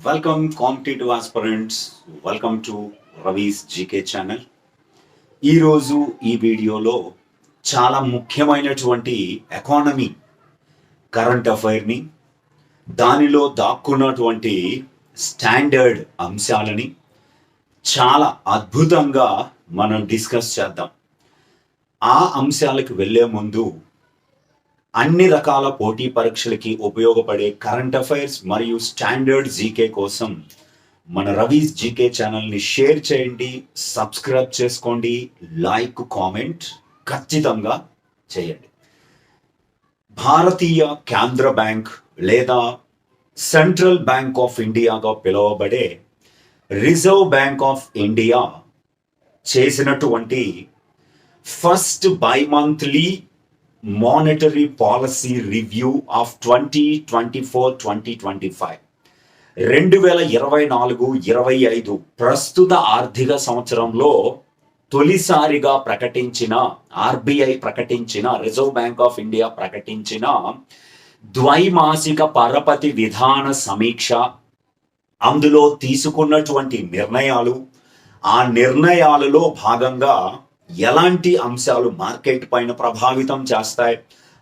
Welcome competitive aspirants welcome to Ravi's GK channel ఈరోజు ఈ వీడియోలో చాలా ముఖ్యమైనటువంటి ఎకానమీ కరెంట్ అఫైర్ని దానిలో దాక్కున్నటువంటి స్టాండర్డ్ అంశాలని చాలా అద్భుతంగా మనం డిస్కస్ చేద్దాం. ఆ అంశాలకు వెళ్ళే ముందు అన్ని రకాల పోటీ పరీక్షలకి ఉపయోగపడే కరెంట్ అఫైర్స్ మరియు స్టాండర్డ్ జీకే కోసం మన రవీస్ జీకే ఛానల్ని షేర్ చేయండి సబ్స్క్రైబ్ చేసుకోండి లైక్ కామెంట్ ఖచ్చితంగా చేయండి. భారతీయ కేంద్ర బ్యాంక్ లేదా సెంట్రల్ బ్యాంక్ ఆఫ్ ఇండియాగా పిలువబడే రిజర్వ్ బ్యాంక్ ఆఫ్ ఇండియా చేసినటువంటి first bi monthly monetary policy review of twenty twenty four twenty twenty five రెండు వేల ఇరవై నాలుగు ఇరవై ఐదు ప్రస్తుత ఆర్థిక సంవత్సరంలో తొలిసారిగా ప్రకటించిన ఆర్బీఐ ప్రకటించిన రిజర్వ్ బ్యాంక్ ఆఫ్ ఇండియా ప్రకటించిన ద్వైమాసిక పరపతి విధాన సమీక్ష అందులో తీసుకున్నటువంటి నిర్ణయాలు ఆ నిర్ణయాలలో భాగంగా ఎలాంటి అంశాలు మార్కెట్ పైన ప్రభావితం చేస్తాయి?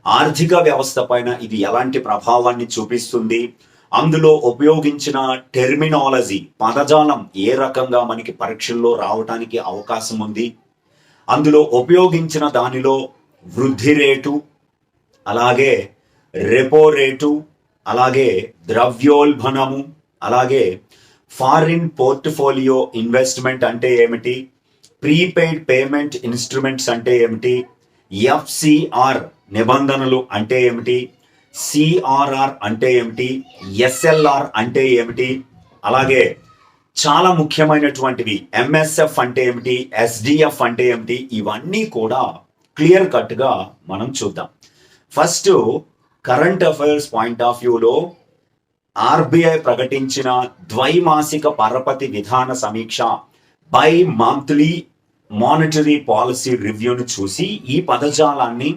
ఆర్థిక వ్యవస్థ పైన ఇది ఎలాంటి ప్రభావాన్ని చూపిస్తుంది? అందులో ఉపయోగించిన టెర్మినాలజీ పదజాలం ఏ రకంగా మనకి పరీక్షల్లో రావటానికి అవకాశం ఉంది? అందులో ఉపయోగించిన దానిలో వృద్ధి రేటు అలాగే రెపో రేటు అలాగే ద్రవ్యోల్బణము అలాగే ఫారిన్ పోర్ట్ఫోలియో ఇన్వెస్ట్మెంట్ అంటే ఏమిటి? ప్రీపెయిడ్ పేమెంట్ ఇన్స్ట్రుమెంట్స్ అంటే ఏమిటి? ఎఫ్సిఆర్ నిబంధనలు అంటే ఏమిటి? సిఆర్ఆర్ అంటే ఏమిటి? ఎస్ఎల్ఆర్ అంటే ఏమిటి? అలాగే చాలా ముఖ్యమైనటువంటివి ఎంఎస్ఎఫ్ అంటే ఏమిటి? ఎస్డిఎఫ్ అంటే ఏమిటి? ఇవన్నీ కూడా క్లియర్ కట్గా మనం చూద్దాం. First current affairs point of వ్యూలో ఆర్బిఐ ప్రకటించిన ద్వైమాసిక పరపతి విధాన సమీక్ష. బై మంత్లీ మానిటరీ పాలసీ రివ్యూని చూసి ఈ పదజాలాన్ని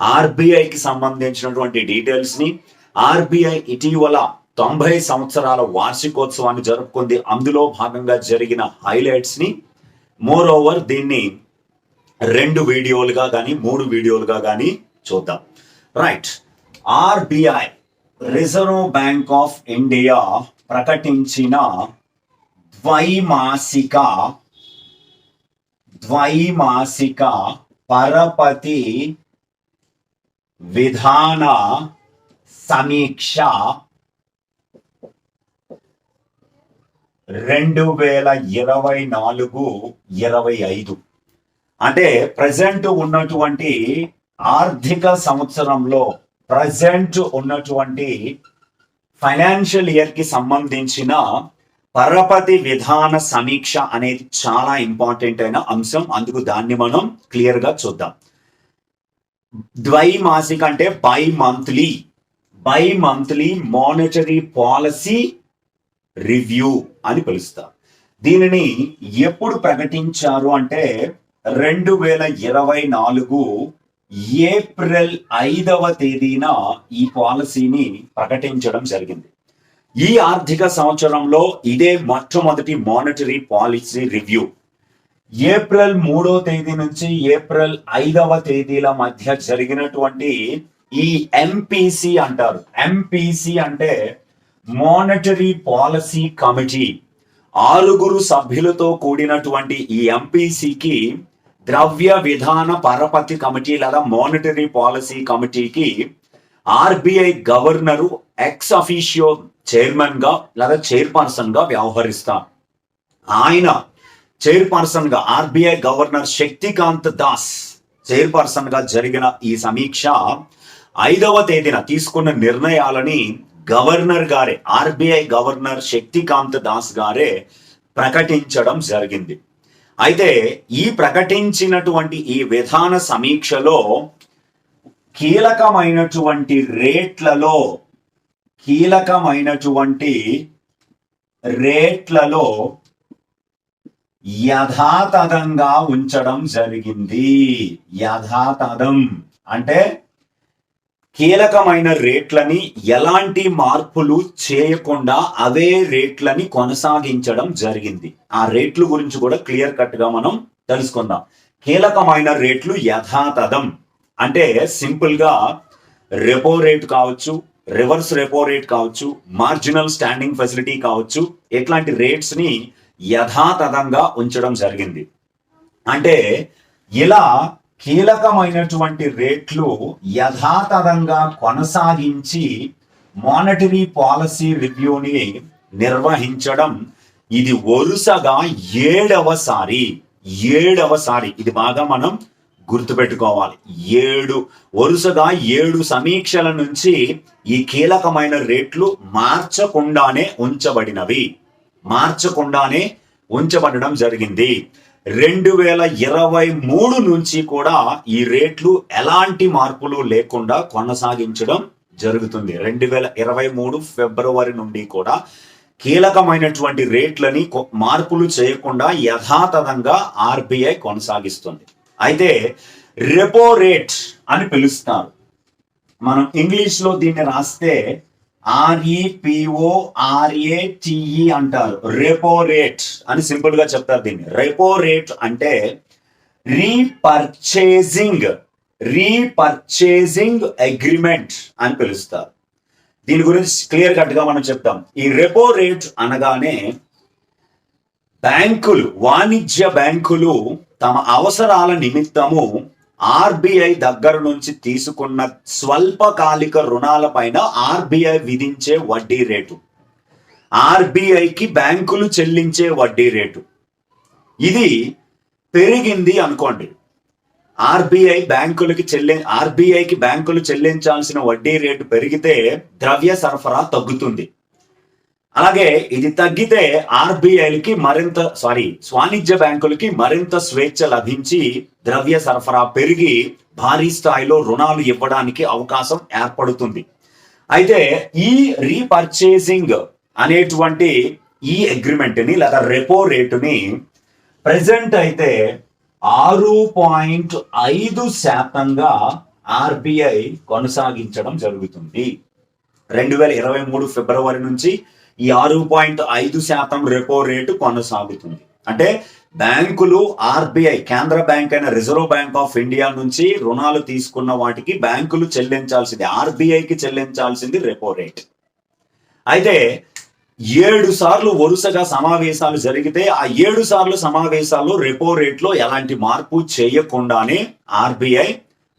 ఆర్బీఐకి సంబంధించినటువంటి డీటెయిల్స్ని ఆర్బీఐ ఇటీవల తొంభై సంవత్సరాల వార్షికోత్సవాన్ని జరుపుకుంది. అందులో భాగంగా జరిగిన హైలైట్స్ని మోర్ ఓవర్ దీన్ని రెండు వీడియోలుగా కానీ మూడు వీడియోలుగా కానీ చూద్దాం. Right. RBI reserve bank of India ప్రకటించిన ద్వైమాసిక ద్వైమాసిక పరపతి విధాన సమీక్ష రెండు వేల ఇరవై నాలుగు ఇరవై ఐదు. అంటే ప్రజెంట్ ఉన్నటువంటి ఆర్థిక సంవత్సరంలో ప్రజెంట్ ఉన్నటువంటి ఫైనాన్షియల్ ఇయర్కి సంబంధించిన పరపతి విధాన సమీక్ష అనేది చాలా ఇంపార్టెంట్ అయిన అంశం. అందుకు దాన్ని మనం క్లియర్గా చూద్దాం. ద్వైమాసిక అంటే bi monthly bi monthly monetary policy review అని పిలుస్తాం. దీనిని ఎప్పుడు ప్రకటించారు అంటే రెండు వేల ఇరవై నాలుగు ఏప్రిల్ ఐదవ తేదీన ఈ పాలసీని ప్రకటించడం జరిగింది. ఈ ఆర్థిక సంవత్సరంలో ఇదే మొట్టమొదటి మానిటరీ పాలసీ రివ్యూ ఏప్రిల్ మూడో తేదీ నుంచి ఏప్రిల్ ఐదవ తేదీల మధ్య జరిగినటువంటి ఈ ఎంపీసీ అంటారు. ఎంపీసీ అంటే మానిటరీ పాలసీ కమిటీ ఆరుగురు సభ్యులతో కూడినటువంటి ఈ ఎంపీసీకి ద్రవ్య విధాన పరపతి కమిటీ లేదా మానిటరీ పాలసీ కమిటీకి ఆర్బిఐ గవర్నరు ఎక్స్ అఫీషియో చైర్మన్గా లేదా చైర్పర్సన్గా వ్యవహరిస్తారు. ఆయన చైర్పర్సన్గా ఆర్బిఐ గవర్నర్ శక్తికాంత్ దాస్ చైర్పర్సన్గా జరిగిన ఈ సమీక్ష ఐదవ తేదీన తీసుకున్న నిర్ణయాలని గవర్నర్ గారే ఆర్బిఐ గవర్నర్ శక్తికాంత్ దాస్ గారే ప్రకటించడం జరిగింది. అయితే ఈ ప్రకటించినటువంటి ఈ విధాన సమీక్షలో కీలకమైనటువంటి రేట్లలో కీలకమైనటువంటి రేట్లలో యథాతథంగా ఉంచడం జరిగింది. యథాతథం అంటే కీలకమైన రేట్లని ఎలాంటి మార్పులు చేయకుండా అవే రేట్లని కొనసాగించడం జరిగింది. ఆ రేట్లు గురించి కూడా క్లియర్ కట్గా మనం తెలుసుకుందాం. కీలకమైన రేట్లు యథాతథం. అంటే సింపుల్గా రెపో రేట్ కావచ్చు రివర్స్ రెపో రేట్ కావచ్చు మార్జినల్ స్టాండింగ్ ఫెసిలిటీ కావచ్చు ఇట్లాంటి రేట్స్ని యథాతథంగా ఉంచడం జరిగింది. అంటే ఇలా కీలకమైనటువంటి రేట్లు యథాతథంగా కొనసాగించి మానిటరీ పాలసీ రివ్యూని నిర్వహించడం ఇది వరుసగా ఏడవసారి ఏడవసారి. ఇది బాగా మనం గుర్తుపెట్టుకోవాలి. ఏడు వరుసగా ఏడు సమీక్షల నుంచి ఈ కీలకమైన రేట్లు మార్చకుండానే ఉంచబడినవి. మార్చకుండానే ఉంచబడడం జరిగింది. రెండు వేల ఇరవై మూడు నుంచి కూడా ఈ రేట్లు ఎలాంటి మార్పులు లేకుండా కొనసాగించడం జరుగుతుంది. రెండు వేల ఇరవై మూడు ఫిబ్రవరి నుండి కూడా కీలకమైనటువంటి రేట్లని కొ- మార్పులు చేయకుండా యథాతథంగా ఆర్బీఐ కొనసాగిస్తుంది. అయితే రెపో రేట్ అని పిలుస్తారు. మనం ఇంగ్లీష్లో దీన్ని రాస్తే ఆర్ఈపిఓ ఆర్ఏటిఈ అంటారు. రెపో రేట్ అని సింపుల్గా చెప్తారు దీన్ని. రెపో రేట్ అంటే రీపర్చేజింగ్ రీపర్చేసింగ్ అగ్రిమెంట్ అని పిలుస్తారు. దీని గురించి క్లియర్ కట్గా మనం చెప్తాం. ఈ రెపో రేట్ అనగానే బ్యాంకులు వాణిజ్య బ్యాంకులు తమ అవసరాల నిమిత్తము ఆర్బీఐ దగ్గర నుంచి తీసుకున్న స్వల్పకాలిక రుణాలపైన ఆర్బీఐ విధించే వడ్డీ రేటు. ఆర్బీఐకి బ్యాంకులు చెల్లించే వడ్డీ రేటు. ఇది పెరిగింది అనుకోండి. ఆర్బీఐ బ్యాంకులకి చెల్లి ఆర్బీఐకి బ్యాంకులు చెల్లించాల్సిన వడ్డీ రేటు పెరిగితే ద్రవ్య సరఫరా తగ్గుతుంది. అలాగే ఇది తగ్గితే ఆర్బీఐలకి మరింత సారీ వాణిజ్య బ్యాంకులకి మరింత స్వేచ్ఛ లభించి ద్రవ్య సరఫరా పెరిగి భారీ స్థాయిలో రుణాలు ఇవ్వడానికి అవకాశం ఏర్పడుతుంది. అయితే ఈ రీపర్చేసింగ్ అనేటువంటి ఈ అగ్రిమెంట్ని లేదా రెపో రేటుని ప్రెసెంట్ అయితే ఆరు పాయింట్ ఐదు శాతంగా ఆర్బిఐ కొనసాగించడం జరుగుతుంది. రెండు వేల ఇరవై మూడు ఫిబ్రవరి నుంచి ఈ ఆరు పాయింట్ ఐదు శాతం రెపో రేటు కొనసాగుతుంది. అంటే బ్యాంకులు ఆర్బీఐ కేంద్ర బ్యాంక్ అయిన రిజర్వ్ బ్యాంక్ ఆఫ్ ఇండియా నుంచి రుణాలు తీసుకున్న వాటికి బ్యాంకులు చెల్లించాల్సింది ఆర్బిఐకి చెల్లించాల్సింది రెపో రేట్ అయితే ఏడు సార్లు వరుసగా సమావేశాలు జరిగితే ఆ ఏడు సార్లు సమావేశాల్లో రెపో రేట్లో ఎలాంటి మార్పు చేయకుండానే ఆర్బీఐ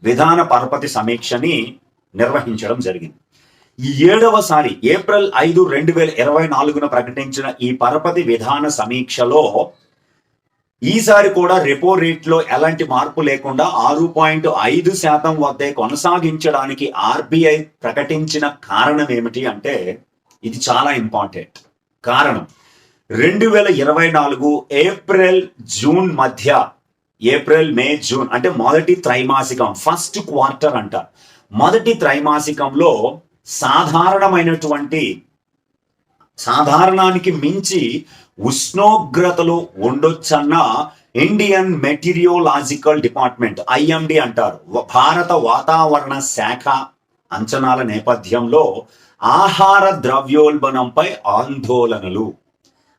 విధాన పరపతి సమీక్షని నిర్వహించడం జరిగింది. ఏడవసారి ఏప్రిల్ ఐదు రెండు వేల ఇరవై నాలుగున ప్రకటించిన ఈ పరపతి విధాన సమీక్షలో ఈసారి కూడా రెపో రేట్లో ఎలాంటి మార్పు లేకుండా ఆరు పాయింట్ ఐదు శాతం వద్దే కొనసాగించడానికి ఆర్బిఐ ప్రకటించిన కారణం ఏమిటి అంటే ఇది చాలా ఇంపార్టెంట్ కారణం. రెండు వేల ఇరవై నాలుగు ఏప్రిల్ జూన్ మధ్య ఏప్రిల్ మే జూన్ అంటే మొదటి త్రైమాసికం ఫస్ట్ క్వార్టర్ అంట. మొదటి త్రైమాసికంలో సాధారణమైనటువంటి సాధారణానికి మించి ఉష్ణోగ్రతలు ఉండొచ్చన్న ఇండియన్ మెటీరియోలాజికల్ డిపార్ట్మెంట్ ఐఎండి అంటారు. భారత వాతావరణ శాఖ అంచనాల నేపథ్యంలో ఆహార ద్రవ్యోల్బణంపై ఆందోళనలు.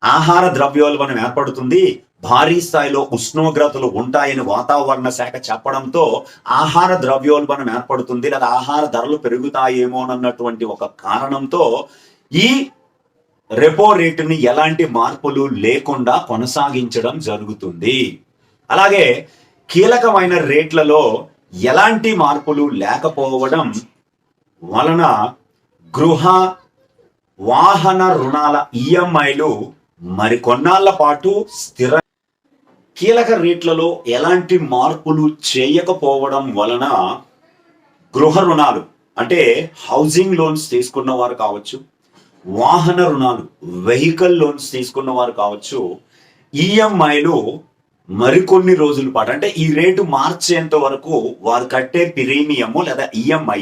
ఆహార ద్రవ్యోల్బణం ఏర్పడుతుంది? భారీ స్థాయిలో ఉష్ణోగ్రతలు ఉంటాయని వాతావరణ శాఖ చెప్పడంతో ఆహార ద్రవ్యోల్బణం ఏర్పడుతుంది లేదా ఆహార ధరలు పెరుగుతాయేమోనన్నటువంటి ఒక కారణంతో ఈ రెపో రేటుని ఎలాంటి మార్పులు లేకుండా కొనసాగించడం జరుగుతుంది. అలాగే కీలకమైన రేట్లలో ఎలాంటి మార్పులు లేకపోవడం వలన గృహ వాహన రుణాల ఈఎంఐలు మరికొన్నాళ్ళ పాటు స్థిర కీలక రేట్లలో ఎలాంటి మార్పులు చేయకపోవడం వలన గృహ రుణాలు అంటే హౌసింగ్ లోన్స్ తీసుకున్న వారు కావచ్చు వాహన రుణాలు వెహికల్ లోన్స్ తీసుకున్న వారు కావచ్చు ఈఎంఐలు మరికొన్ని రోజుల పాటు అంటే ఈ రేటు మార్చేంత వరకు వారు కట్టే ప్రీమియము లేదా ఈఎంఐ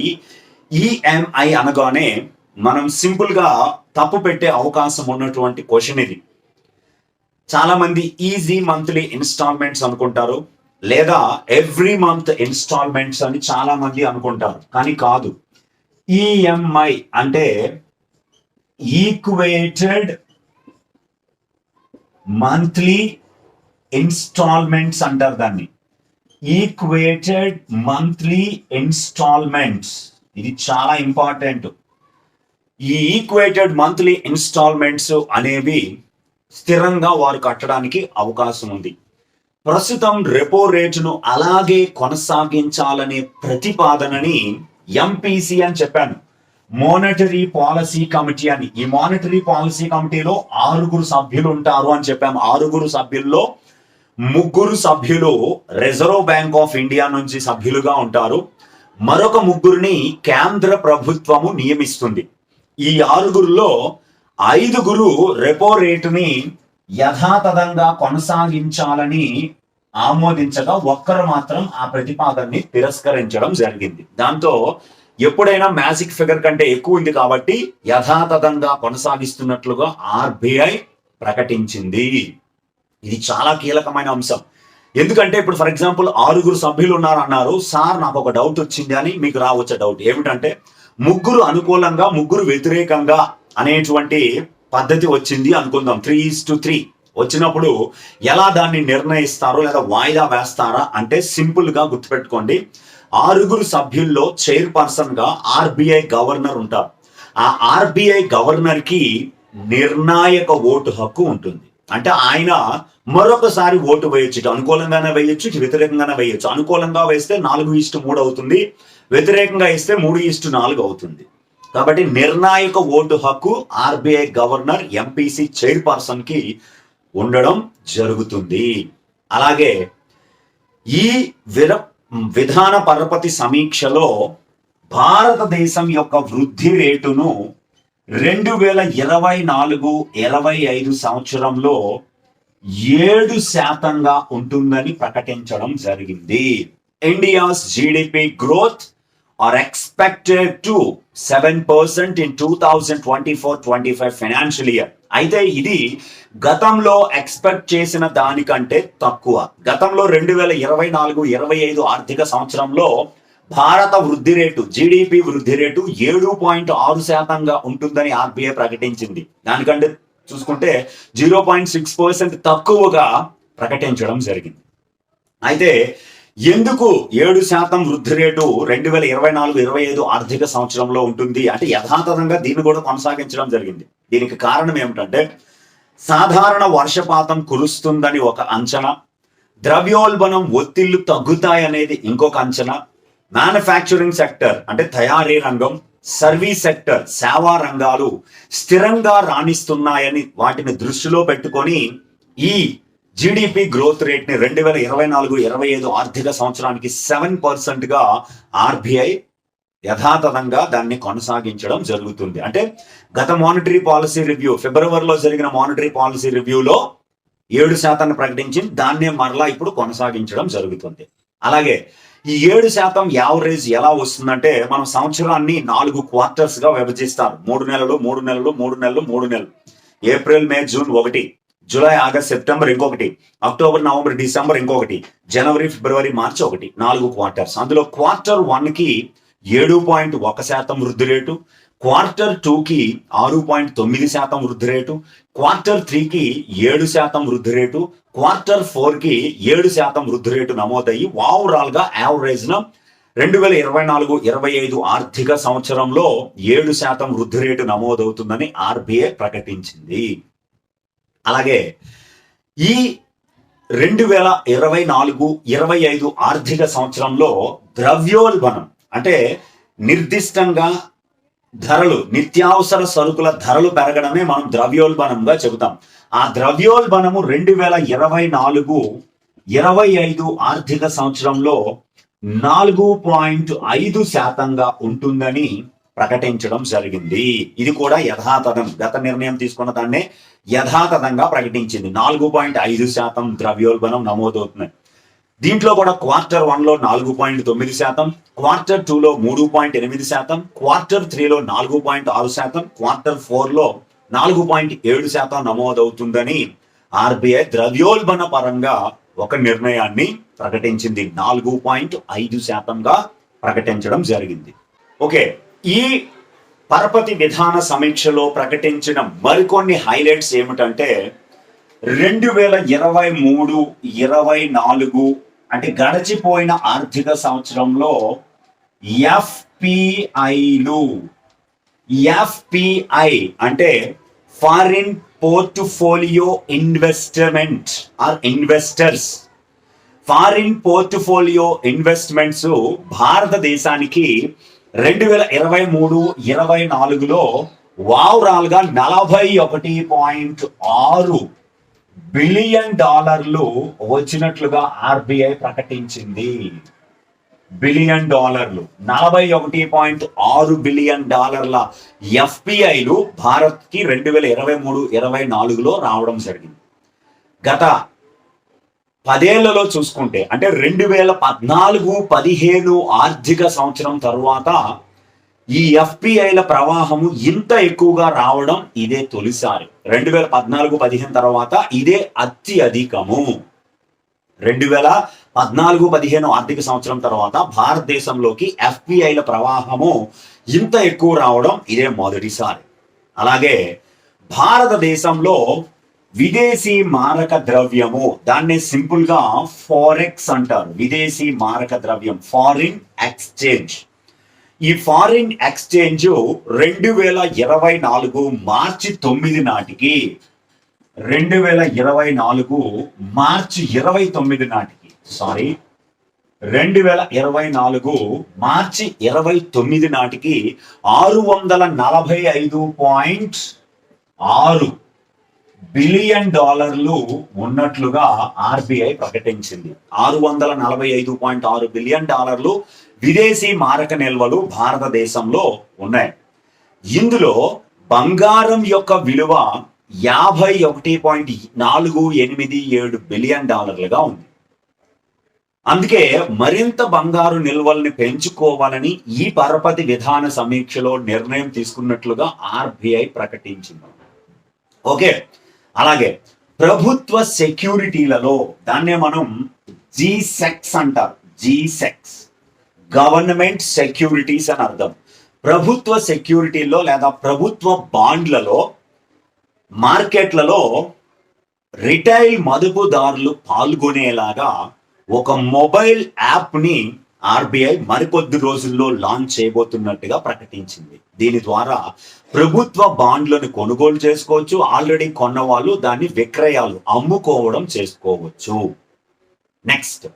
ఈఎంఐ అనగానే మనం సింపుల్గా తప్పు పెట్టే అవకాశం ఉన్నటువంటి క్వశ్చన్ ఇది. చాలామంది ఈజీ మంత్లీ ఇన్స్టాల్మెంట్స్ అనుకుంటారు. లేదా ఎవ్రీ మంత్ ఇన్స్టాల్మెంట్స్ అని చాలామంది అనుకుంటారు. కానీ కాదు. ఈఎంఐ అంటే ఈక్వేటెడ్ మంత్లీ ఇన్స్టాల్మెంట్స్ అంటారు దాన్ని. ఈక్వేటెడ్ మంత్లీ ఇన్స్టాల్మెంట్స్ ఇది చాలా ఇంపార్టెంట్ ఈ ఈక్వేటెడ్ మంత్లీ ఇన్స్టాల్మెంట్స్ అనేవి స్థిరంగా వారు కట్టడానికి అవకాశం ఉంది. ప్రస్తుతం రెపో రేటును అలాగే కొనసాగించాలనే ప్రతిపాదనని ఎంపీసీ అని చెప్పాను. మోనిటరీ పాలసీ కమిటీ అని. ఈ మానిటరీ పాలసీ కమిటీలో ఆరుగురు సభ్యులు ఉంటారు అని చెప్పాము. ఆరుగురు సభ్యుల్లో ముగ్గురు సభ్యులు రిజర్వ్ బ్యాంక్ ఆఫ్ ఇండియా నుంచి సభ్యులుగా ఉంటారు. మరొక ముగ్గురిని కేంద్ర ప్రభుత్వము నియమిస్తుంది. ఈ ఆరుగురులో ఐదుగురు రెపో రేటుని యథాతథంగా కొనసాగించాలని ఆమోదించగా ఒక్కరు మాత్రం ఆ ప్రతిపాదనని తిరస్కరించడం జరిగింది. దాంతో ఎప్పుడైనా మ్యాజిక్ ఫిగర్ కంటే ఎక్కువ ఉంది కాబట్టి యథాతథంగా కొనసాగిస్తున్నట్లుగా ఆర్బిఐ ప్రకటించింది. ఇది చాలా కీలకమైన అంశం. ఎందుకంటే ఇప్పుడు ఫర్ ఎగ్జాంపుల్ ఆరుగురు సభ్యులు ఉన్నారు అన్నారు సార్ నాకు ఒక డౌట్ వచ్చింది అని మీకు రావచ్చు డౌట్ ఏమిటంటే ముగ్గురు అనుకూలంగా ముగ్గురు వ్యతిరేకంగా అనేటువంటి పద్ధతి వచ్చింది అనుకుందాం. త్రీ ఈస్ టు త్రీ వచ్చినప్పుడు ఎలా దాన్ని నిర్ణయిస్తారో లేదా వాయిదా వేస్తారా అంటే సింపుల్గా గుర్తుపెట్టుకోండి. ఆరుగురు సభ్యుల్లో చైర్పర్సన్గా ఆర్బీఐ గవర్నర్ ఉంటారు. ఆ ఆర్బిఐ గవర్నర్కి నిర్ణాయక ఓటు హక్కు ఉంటుంది. అంటే ఆయన మరొకసారి ఓటు వేయచ్చు. ఇటు అనుకూలంగానే వేయొచ్చు ఇటు వ్యతిరేకంగానే వేయొచ్చు. అనుకూలంగా వేస్తే నాలుగు ఇష్టు మూడు అవుతుంది. వ్యతిరేకంగా ఇస్తే మూడు ఇష్టు నాలుగు అవుతుంది. కాబట్టి నిర్ణాయక ఓటు హక్కు ఆర్బీఐ గవర్నర్ ఎంపీసీ చైర్పర్సన్కి ఉండడం జరుగుతుంది. అలాగే ఈ విర విధాన పరపతి సమీక్షలో భారతదేశం యొక్క వృద్ధి రేటును రెండు వేల ఇరవై నాలుగు ఇరవై ఐదు సంవత్సరంలో ఏడు శాతంగా ఉంటుందని ప్రకటించడం జరిగింది. India's GDP growth are expected to seven percent in two thousand twenty four twenty five financial year అయితే ఇది గతంలో ఎక్స్పెక్ట్ చేసిన దానికంటే తక్కువ. గతంలో రెండు వేల ఇరవై నాలుగు ఇరవై ఐదు ఆర్థిక సంవత్సరంలో భారత వృద్ధి రేటు జీడిపి వృద్ధి రేటు ఏడు పాయింట్ ఆరు శాతంగా ఉంటుందని ఆర్బీఐ ప్రకటించింది. దానికంటే చూసుకుంటే జీరో పాయింట్ సిక్స్ పర్సెంట్ తక్కువగా ప్రకటించడం జరిగింది. అయితే ఎందుకు ఏడు శాతం వృద్ధి రేటు రెండు వేల ఇరవై నాలుగు ఇరవై ఐదు ఆర్థిక సంవత్సరంలో ఉంటుంది? అంటే యథాతథంగా దీన్ని కూడా కొనసాగించడం జరిగింది. దీనికి కారణం ఏమిటంటే సాధారణ వర్షపాతం కురుస్తుందని ఒక అంచనా ద్రవ్యోల్బణం ఒత్తిళ్ళు తగ్గుతాయనేది ఇంకొక అంచనా మ్యానుఫ్యాక్చరింగ్ సెక్టర్ అంటే తయారీ రంగం సర్వీస్ సెక్టర్ సేవా రంగాలు స్థిరంగా రాణిస్తున్నాయని వాటిని దృష్టిలో పెట్టుకొని ఈ జీడిపి గ్రోత్ రేట్ని రెండు వేల ఇరవై నాలుగు ఇరవై ఐదు ఆర్థిక సంవత్సరానికి సెవెన్ పర్సెంట్గా ఆర్బిఐ యథాతథంగా దాన్ని కొనసాగించడం జరుగుతుంది. అంటే గత మానిటరీ పాలసీ రివ్యూ ఫిబ్రవరిలో జరిగిన మానిటరీ పాలసీ రివ్యూలో ఏడు శాతాన్ని ప్రకటించి దాన్నే మరలా ఇప్పుడు కొనసాగించడం జరుగుతుంది. అలాగే ఈ ఏడు శాతం యావరేజ్ ఎలా వస్తుందంటే మనం సంవత్సరాన్ని నాలుగు క్వార్టర్స్గా విభజిస్తారు. మూడు నెలలు మూడు నెలలు మూడు నెలలు మూడు నెలలు. ఏప్రిల్ మే జూన్ ఒకటి. జూలై ఆగస్ట్ సెప్టెంబర్ ఇంకొకటి అక్టోబర్ నవంబర్ డిసెంబర్ ఇంకొకటి జనవరి ఫిబ్రవరి మార్చి ఒకటి నాలుగు క్వార్టర్స్. అందులో క్వార్టర్ వన్కి ఏడు పాయింట్ ఒక శాతం వృద్ధి రేటు క్వార్టర్ టూకి ఆరు పాయింట్ తొమ్మిది శాతం వృద్ధి రేటు క్వార్టర్ త్రీకి ఏడు శాతం వృద్ధి రేటు క్వార్టర్ ఫోర్కి ఏడు శాతం వృద్ధి రేటు నమోదయ్యి ఓవరాల్గా గా న రెండు వేల ఇరవై నాలుగు ఇరవై ఐదు ఆర్థిక సంవత్సరంలో ఏడు శాతం వృద్ధి రేటు నమోదవుతుందని ఆర్బీఐ ప్రకటించింది. అలాగే ఈ రెండు వేల ఇరవై నాలుగు ఇరవై ఐదు ఆర్థిక సంవత్సరంలో ద్రవ్యోల్బణం అంటే నిర్దిష్టంగా ధరలు నిత్యావసర సరుకుల ధరలు పెరగడమే మనం ద్రవ్యోల్బణంగా చెబుతాం. ఆ ద్రవ్యోల్బణము రెండు వేల ఇరవై నాలుగు ఇరవై ఐదు ఆర్థిక సంవత్సరంలో నాలుగు పాయింట్ ఐదు శాతంగా ఉంటుందని ప్రకటించడం జరిగింది. ఇది కూడా యథాతథం. గత నిర్ణయం తీసుకున్న దాన్నే యథాతథంగా ప్రకటించింది. నాలుగు పాయింట్ ఐదు శాతం ద్రవ్యోల్బణం నమోదవుతున్నాయి దీంట్లో కూడా క్వార్టర్ వన్లో నాలుగు పాయింట్ తొమ్మిది శాతం క్వార్టర్ టూ లో మూడు పాయింట్ ఎనిమిది శాతం క్వార్టర్ త్రీలో నాలుగు పాయింట్ ఆరు శాతం క్వార్టర్ ఫోర్లో నాలుగు పాయింట్ ఏడు శాతం నమోదవుతుందని ఆర్బీఐ ద్రవ్యోల్బణ పరంగా ఒక నిర్ణయాన్ని ప్రకటించింది. నాలుగు పాయింట్ ఐదు శాతంగా ప్రకటించడం జరిగింది. ఓకే. ఈ పరపతి విధాన సమీక్షలో ప్రకటించిన మరికొన్ని హైలైట్స్ ఏమిటంటే రెండు వేల ఇరవై మూడు ఇరవై నాలుగు అంటే గడిచిపోయిన ఆర్థిక సంవత్సరంలో ఎఫ్పిఐలు ఎఫ్పిఐ అంటే foreign portfolio investment are investors. Foreign portfolio investments భారతదేశానికి రెండు వేల ఇరవై మూడు ఇరవై నాలుగులో ఓవరాల్గా నలభై ఒకటి పాయింట్ ఆరు బిలియన్ డాలర్లు వచ్చినట్లుగా ఆర్బిఐ ప్రకటించింది. బిలియన్ డాలర్లు. నలభై ఒకటి పాయింట్ ఆరు బిలియన్ డాలర్ల ఎఫ్పిఐలు భారత్కి రెండు వేల ఇరవై మూడు ఇరవై నాలుగులో రావడం జరిగింది. గత పదేళ్ళలో చూసుకుంటే అంటే రెండు వేల పద్నాలుగు పదిహేను ఆర్థిక సంవత్సరం తరువాత ఈ ఎఫ్పిఐల ప్రవాహము ఇంత ఎక్కువగా రావడం ఇదే తొలిసారి. రెండు వేల పద్నాలుగు పదిహేను తర్వాత ఇదే అత్యధికము రెండు వేల పద్నాలుగు పదిహేను ఆర్థిక సంవత్సరం తర్వాత భారతదేశంలోకి ఎఫ్పిఐల ప్రవాహము ఇంత ఎక్కువ రావడం ఇదే మొదటిసారి. అలాగే భారతదేశంలో విదేశీ మారక ద్రవ్యము దాన్నే సింపుల్గా ఫారెక్స్ అంటారు. విదేశీ మారక ద్రవ్యం ఫారిన్ ఎక్స్చేంజ్. ఈ ఫారిన్ ఎక్స్చేంజ్ రెండు వేల ఇరవై నాలుగు మార్చి తొమ్మిది నాటికి రెండు వేల ఇరవై నాలుగు మార్చి ఇరవై తొమ్మిది నాటికి సారీ రెండు వేల ఇరవై నాలుగు మార్చి ఇరవై తొమ్మిది నాటికి ఆరు వందల నలభై ఐదు పాయింట్ ఆరు బిలియన్ డాలర్లు ఉన్నట్లుగా ఆర్బిఐ ప్రకటించింది. ఆరు వందల నలభై ఐదు పాయింట్ ఆరు బిలియన్ డాలర్లు విదేశీ మారక నిల్వలు భారతదేశంలో ఉన్నాయి. ఇందులో బంగారం యొక్క విలువ యాభై ఒకటి పాయింట్ నాలుగు ఎనిమిది ఏడు బిలియన్ డాలర్లుగా ఉంది. అందుకే మరింత బంగారు నిల్వల్ని పెంచుకోవాలని ఈ పరపతి విధాన సమీక్షలో నిర్ణయం తీసుకున్నట్లుగా ఆర్బిఐ ప్రకటించింది. ఓకే. అలాగే ప్రభుత్వ సెక్యూరిటీలలో దాన్నే మనం జీ సెక్స్ అంటారు. జీ సెక్స్ గవర్నమెంట్ సెక్యూరిటీస్ అని అర్థం. ప్రభుత్వ సెక్యూరిటీలో లేదా ప్రభుత్వ బాండ్లలో మార్కెట్లలో రిటైల్ మదుపుదారులు పాల్గొనేలాగా ఒక మొబైల్ యాప్ని ఆర్బీఐ మరికొద్ది రోజుల్లో లాంచ్ చేయబోతున్నట్టుగా ప్రకటించింది. దీని ద్వారా ప్రభుత్వ బాండ్లను కొనుగోలు చేసుకోవచ్చు. ఆల్రెడీ కొన్న వాళ్ళు దాన్ని విక్రయాలు అమ్ముకోవడం చేసుకోవచ్చు. Next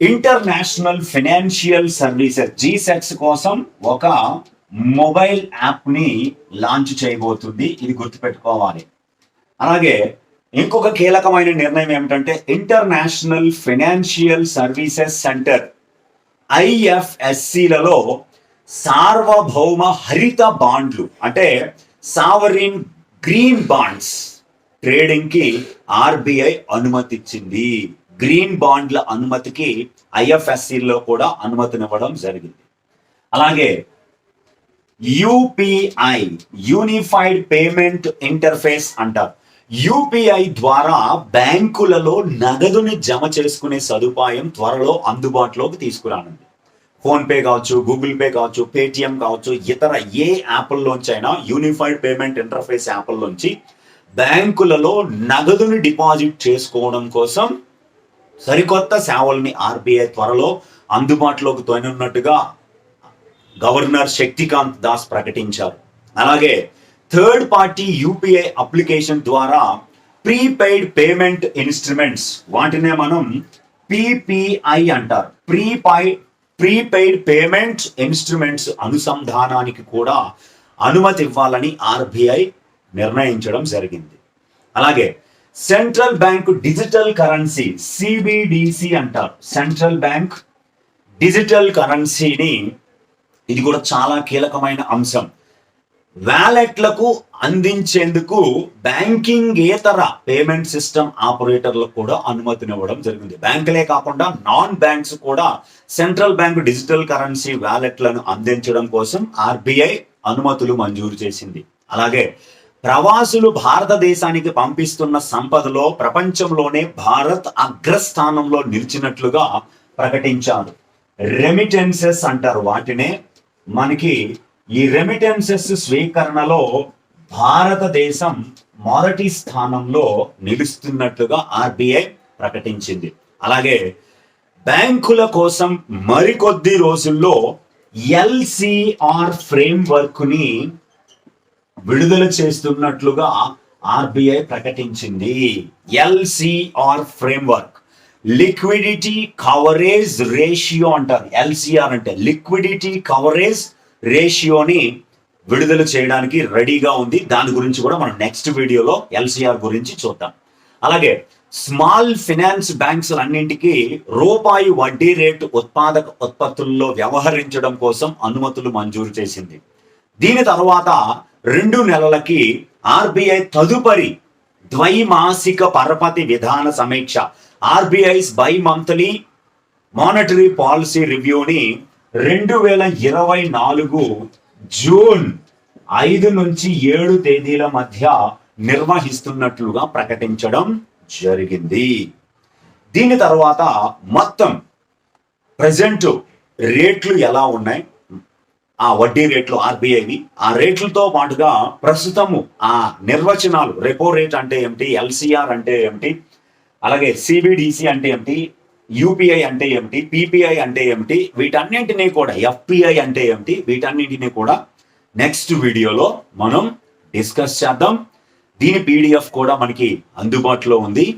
international financial services G secs కోసం ఒక మొబైల్ యాప్ని లాంచ్ చేయబోతుంది. ఇది గుర్తుపెట్టుకోవాలి. అలాగే ఇంకొక కీలకమైన నిర్ణయం ఏమిటంటే ఇంటర్నేషనల్ ఫైనాన్షియల్ సర్వీసెస్ సెంటర్ ఐఎఫ్ఎస్సిలలో సార్వభౌమ హరిత బాండ్లు అంటే సావరిన్ గ్రీన్ బాండ్స్ ట్రేడింగ్కి ఆర్బిఐ అనుమతిచ్చింది. గ్రీన్ బాండ్ల అనుమతికి ఐఎఫ్ఎస్సిలో కూడా అనుమతినివ్వడం జరిగింది. అలాగే యూపీఐ యూనిఫైడ్ పేమెంట్ ఇంటర్ఫేస్ అంటారు. యూపీఐ ద్వారా బ్యాంకులలో నగదుని జమ చేసుకునే సదుపాయం త్వరలో అందుబాటులోకి తీసుకురానుంది. ఫోన్పే కావచ్చు గూగుల్ పే కావచ్చు పేటిఎం కావచ్చు ఇతర ఏ యాప్ల్లోంచి అయినా యూనిఫైడ్ పేమెంట్ ఇంటర్ఫేస్ యాప్ల్లోంచి బ్యాంకులలో నగదుని డిపాజిట్ చేసుకోవడం కోసం సరికొత్త సేవల్ని ఆర్బీఐ త్వరలో అందుబాటులోకి తోనున్నట్టుగా గవర్నర్ శక్తికాంత్ దాస్ ప్రకటించారు. అలాగే థర్డ్ పార్టీ యూపీఐ అప్లికేషన్ ద్వారా ప్రీపెయిడ్ పేమెంట్ ఇన్స్ట్రుమెంట్స్ వాటినే మనం పిపిఐ అంటారు. ప్రీపై ప్రీపెయిడ్ పేమెంట్ ఇన్స్ట్రుమెంట్స్ అనుసంధానానికి కూడా అనుమతి ఇవ్వాలని ఆర్బీఐ నిర్ణయించడం జరిగింది. అలాగే central bank digital currency CBDC అంటారు. సెంట్రల్ బ్యాంక్ డిజిటల్ కరెన్సీని ఇది కూడా చాలా కీలకమైన అంశం. వ్యాలెట్లకు అందించేందుకు బ్యాంకింగ్ ఏతర పేమెంట్ సిస్టమ్ ఆపరేటర్లకు కూడా అనుమతినివ్వడం జరిగింది. బ్యాంకులే కాకుండా నాన్ బ్యాంక్స్ కూడా సెంట్రల్ బ్యాంక్ డిజిటల్ కరెన్సీ వ్యాలెట్లను అందించడం కోసం ఆర్బీఐ అనుమతులు మంజూరు చేసింది. అలాగే ప్రవాసులు భారతదేశానికి పంపిస్తున్న సంపదలో ప్రపంచంలోనే భారత్ అగ్రస్థానంలో నిలిచినట్లుగా ప్రకటించారు. రెమిటెన్సెస్ అంటారు. వాటినే మనకి ఈ రెమిటెన్సెస్ స్వీకరణలో భారతదేశం మొదటి స్థానంలో నిలుస్తున్నట్లుగా ఆర్బీఐ ప్రకటించింది. అలాగే బ్యాంకుల కోసం మరికొద్ది రోజుల్లో ఎల్సిఆర్ ఫ్రేమ్ వర్క్ని విడుదల చేస్తున్నట్లుగా ఆర్బీఐ ప్రకటించింది. LCR framework. Liquidity coverage ratio అంటారు. ఎల్సిఆర్ అంటే లిక్విడిటీ కవరేజ్ రేషియోని విడుదల చేయడానికి రెడీగా ఉంది. దాని గురించి కూడా మనం నెక్స్ట్ వీడియోలో ఎల్సీఆర్ గురించి చూద్దాం. అలాగే స్మాల్ ఫినాన్స్ బ్యాంక్స్ అన్నింటికి రూపాయి వడ్డీ రేటు ఉత్పాదక ఉత్పత్తుల్లో వ్యవహరించడం కోసం అనుమతులు మంజూరు చేసింది. దీని తర్వాత రెండు నెలలకి ఆర్బీఐ తదుపరి ద్వైమాసిక పరపతి విధాన సమీక్ష RBI's bi monthly monetary policy రివ్యూని రెండు వేల ఇరవై నాలుగు జూన్ ఐదు నుంచి ఏడు తేదీల మధ్య నిర్వహిస్తున్నట్లుగా ప్రకటించడం జరిగింది. దీని తర్వాత మొత్తం ప్రజెంట్ రేట్లు ఎలా ఉన్నాయి? ఆ వడ్డీ రేట్లు ఆర్బీఐవి ఆ రేట్లతో పాటుగా ప్రస్తుతము ఆ నిర్వచనాలు రెపో రేట్ అంటే ఏమిటి ఎల్సిఆర్ అంటే ఏమిటి అలాగే సిబిడిసి అంటే ఏమిటి యూపీఐ అంటే ఏమిటి? పిపిఐ అంటే ఏమిటి? వీటన్నింటినీ కూడా ఎఫ్పిఐ అంటే ఏమిటి? వీటన్నింటినీ కూడా నెక్స్ట్ వీడియోలో మనం డిస్కస్ చేద్దాం. దీని పీడిఎఫ్ కూడా మనకి అందుబాటులో ఉంది.